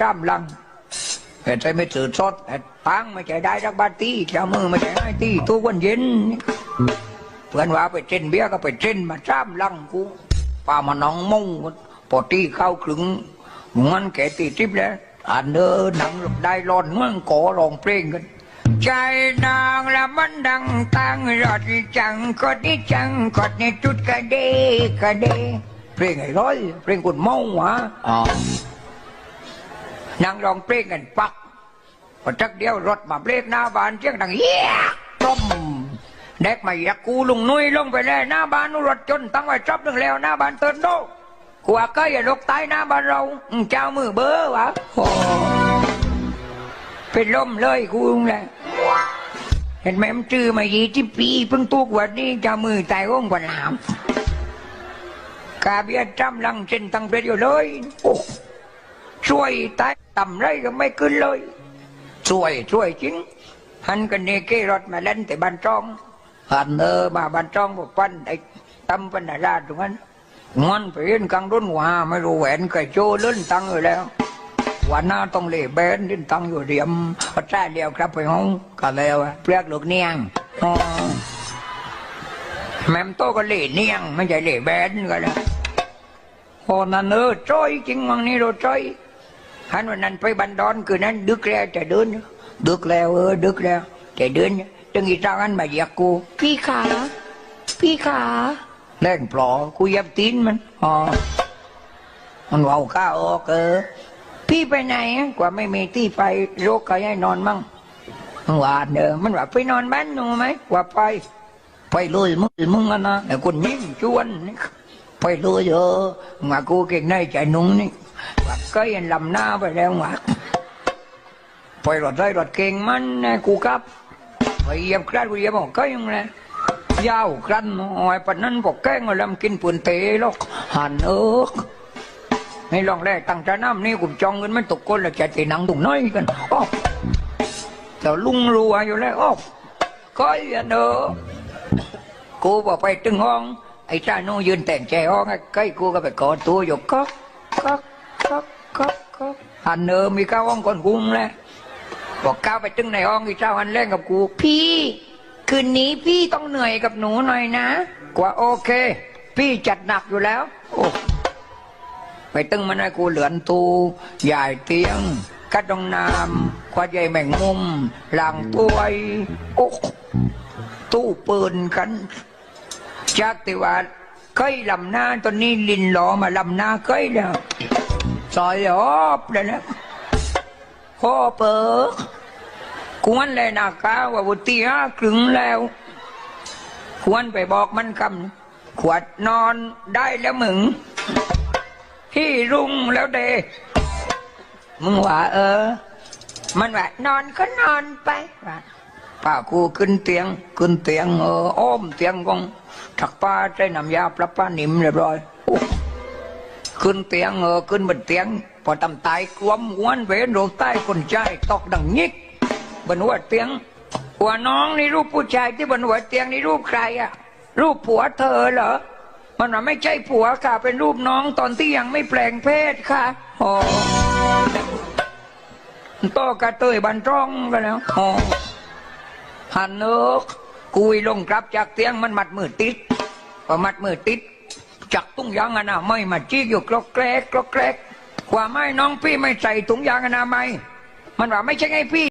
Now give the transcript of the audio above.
จ้ำลังแต่ใจไม่ตื่นสดแต่ตังไม่ใจได้รักบาตีเจ้ามือไม่ใจให้ตีทุกวันเย็นเพื่อนว่าไปเช่นเบี้ยก็ไปเช่นมาจ้ำลังกูป่ามาน้องมงพอตีเข้าครึ่งมันแกตีทิพย์แล้วอันเดอหนังได้ร้อนเมืองก่อร้องเพลงกันใจนางละมันดังตังรอดจังกดนี่จังกดนี่จุดกระเดกระเดเพลงไอ้ร้อยเพลงคนเมาหวะอ๋อ นางร้องเพลงกันปักพอจักเดียวรถมาเบรกหน้าบ้านเสียงดังเยี่ยต้มเด็กมาอยากกูลุงนุ้ยลงไปเลยหน้าบ้านนู้นรถจนตั้งไว้จับหนึ่งแล้วหน้าบ้านเตือนโดกลัวก็อย่าลกตายหน้าบ้านเราเจ้ามือเบ้อวะโอ้เป็นลมเลยกูแหละเห็นไหมมันจื้อมายี่ที่ปีเพิ่งตุกวันนี้จะมือตายองกว่าหนามกาเบียจำลังเส้นตั้งเปรอยู่เลยโอ้ช่วยตาย ต่ำไรก็ไม่ขึ้นเลยช่วยช่วยจริงหันกันเนเกรถมาเล่นแต่บ้านจ้องหันเออมาบ้านจ้องบอกปันไอ้ตั้มปันนาราตรงนั้นงอนไปเห็นกลางรุ่นหัวไม่รู้แหวนไก่โจเล่นตังอยู่แล้ววันหน้าต้องเล่แบนดิ้นตังอยู่เรียมพระเจ้าเดียวครับไปห้องก็แล้วอะเปลือกลูกเนียงแม่มโตก็เล่เนียงไม่ใช่เล่แบนก็แล้วโอ้นั่นเออจ้อยจริงวังนี้เราจ้อย ฮันวันนั้นไปบันดอนคืนนั้น ดึกแล้วจะเดินอยู่ดึกแล้วเออดึกแล้วจะเดินอยู่ตึงอีเจ้าอันมาเหยียกกู พี่ขาพี่ขาเล่นปลอกูเหยับตีนมันอ๋อมันเว่าข้าออกเออพี่ไปไหนอะกว่าไม่มีที่ไปโรคก็ให้นอนมั่งมันว่าเด้อมันว่าไปนอนบ้านหนูไหมกว่าไป ไปเลยมึงมึงอะนะแต่คนยิ้มชวนนี่ไปเลยเออมากูเก่งในใจนุ่งนี่ ว่าก็ยันลำหน้าไปแล้วว่าไปรถไรรถเก่งมันนะกูครับไปเหยียบครัดกูเหยียบบอกก็ยังไงยาวครันโอ้ยปนนั้นบอกแก้งลำกินปืนเตะหรอกหันเอิกให้ลองแรกตั้งใจน้ำนี่กุมจองเงินมันตกก้นแล้วจะตีหนังตุงน้อยกันอ้อแต่ลุงรัวอยู่แล้วอ้อก็ย่าเนอกูบอกไปตึงห้องไอ้ชาโนยืนแต่งใจห้องไอ้ใกล้กูก็ไปกอดตัวอยู่ก็ก็ ก็ก็หันเนอมีก้าวห้องก่อนกุ้งแล้วบอกก้าวไปตึงในห้องอ้เจ้าหันแรงกับกู พี่ คืนนี้พี่ต้องเหนื่อยกับหนูหน่อยนะกว่าโอเค พี่จัดหนักอยู่แล้ว โอ้ไปตึงมันให้กูเหลือนตูใหญ่เตียงกัดดองน้ำควาใหญ่แม่งมุมหลังตัวยโอ้ตู้ปืนกันจากติว่าเคยลำหน้าตอนนี้ลินหลอมาลำหน้าเคยแล้ว ซอยออบเลยนะข้อเปิกกวนเลยนะก้าว่าบุตรีห้าครึงแล้วควรไปบอกมันคำขวดนอนได้แล้วมึงที่รุ่งแล้วเดมึงว่าเออ มันว่านอนก็นอนไปว่าป้ากูขึ้นเตียงขึ้นเตียงเอออ้อมเตียงกองถักป้าใช้น้ำยาปรับป้านิ่มเรียบร้อย ขึ้นเตียงเออขึ้นบนเตียง พอตำตายกวมหวนเวนโรใต้คนใจตอกดังยิกบนหัวเตียงว่าน้องนี่รูปผู้ชายที่บนหัวเตียงนี่รูปใครอะรูปผัวเธอเหรอมันไม่ใช่ผัวค่ะ เป็นรูปน้องตอนที่ยังไม่แปลงเพศค่ะโอ้โตกระเตยบันจ้องกันแล้วโอ้หันเนกกุยลงกลับจากเตียงมันมัดมือติดพอมัดมือติด จักตุ้งยางอนามัยมาจี้อยู่กรอกแกรกกรอกแกรกกว่าไม่น้องพี่ไม่ใส่ถุงยางอนามัยมันว่าไม่ใช่ไงพี่